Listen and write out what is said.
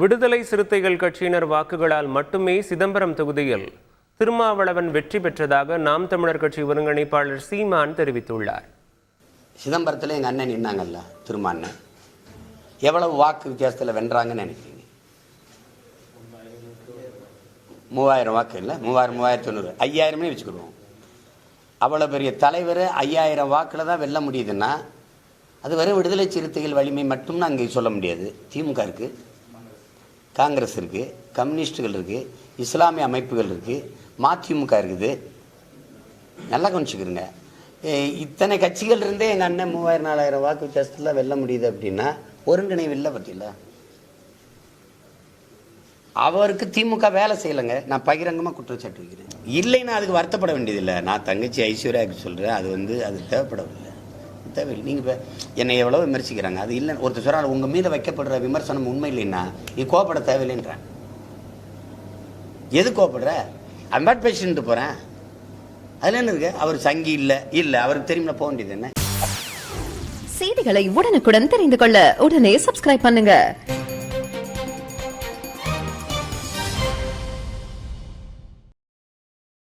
விடுதலை சிறுத்தைகள் கட்சியினர் வாக்குகளால் மட்டுமே சிதம்பரம் தொகுதியில் திருமாவளவன் வெற்றி பெற்றதாக நாம் தமிழர் கட்சி ஒருங்கிணைப்பாளர் சீமான் தெரிவித்துள்ளார். சிதம்பரத்தில் எங்கள் அண்ணன் நின்னாங்கல்ல திரும்ப அண்ணன் எவ்வளவு வாக்கு வித்தியாசத்தில் வென்றாங்கன்னு நினைக்கிறீங்க? மூவாயிரம் வாக்கு இல்லை? மூவாயிரம் மூவாயிரத்தி தொண்ணூறு. ஐயாயிரமே வச்சுக்கிடுவோம். அவ்வளோ பெரிய தலைவர் ஐயாயிரம் வாக்கில் தான் வெல்ல முடியுதுன்னா அது வரை விடுதலை சிறுத்தைகள் வலிமை மட்டும்னு அங்கே சொல்ல முடியாது. திமுக இருக்குது காங்கிரஸ் இருக்குது கம்யூனிஸ்டுகள் இருக்குது இஸ்லாமிய அமைப்புகள் இருக்குது மதிமுக இருக்குது. நல்லா கொஞ்சிக்கிறங்க இத்தனை கட்சிகள் இருந்தே எங்கள் அண்ணன் மூவாயிரம் நாலாயிரம் வாக்கு வித்தியாசத்தில் வெல்ல முடியுது அப்படின்னா ஒருங்கிணைவு இல்லை பற்றியில்ல அவருக்கு திமுக வேலை செய்யலைங்க. நான் பகிரங்கமாக குற்றச்சாட்டு வைக்கிறேன். இல்லைன்னா அதுக்கு வருத்தப்பட வேண்டியதில்லை. நான் தங்கச்சி ஐஸ்வர்யாவுக்கு சொல்கிறேன் அது வந்து அது தேவைப்படவில்லை. தேவையில்லை. நீங்கள் இப்போ என்னை எவ்வளோ விமர்சிக்கிறாங்க. அது இல்லை ஒருத்தர் சொல்கிறாங்க உங்கள் மீது வைக்கப்படுற விமர்சனம் உண்மை இல்லைன்னா நீ கோபப்பட தேவையில்லைன்றான் எது கோபப்படுற அம்பாட் பேஷண்ட்டு போகிறேன் அதில் என்ன இருக்கு? அவர் சங்கி இல்லை இல்லை அவருக்கு தெரியும்ல போக வேண்டியது என்ன? செய்திகளை உடனுக்குடன் தெரிந்து கொள்ள உடனே சப்ஸ்கிரைப் பண்ணுங்க.